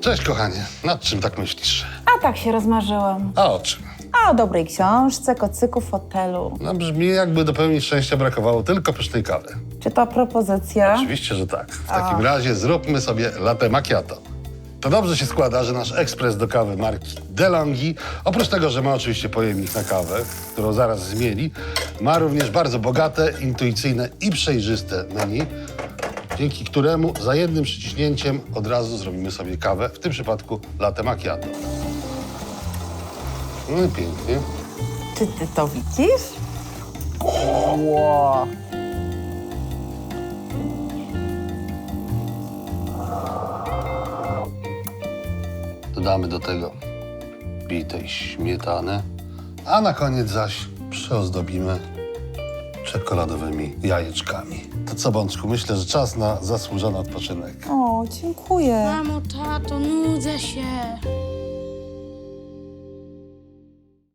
Cześć, kochanie. Nad czym tak myślisz? A tak się rozmarzyłam. A o czym? A o dobrej książce, kocyku, fotelu. No brzmi jakby do pełni szczęścia brakowało tylko pysznej kawy. Czy to propozycja? Oczywiście, że tak. W takim razie zróbmy sobie latte macchiato. To dobrze się składa, że nasz ekspres do kawy marki DeLonghi, oprócz tego, że ma oczywiście pojemnik na kawę, którą zaraz zmieni, ma również bardzo bogate, intuicyjne i przejrzyste menu, dzięki któremu za jednym przyciśnięciem od razu zrobimy sobie kawę, w tym przypadku latte macchiato. No i pięknie. Czy ty to widzisz? Ło. Dodamy do tego bitej śmietany, a na koniec zaś przyozdobimy czekoladowymi jajeczkami. To co, Bączku, myślę, że czas na zasłużony odpoczynek. O, dziękuję. Mamo, tato, nudzę się.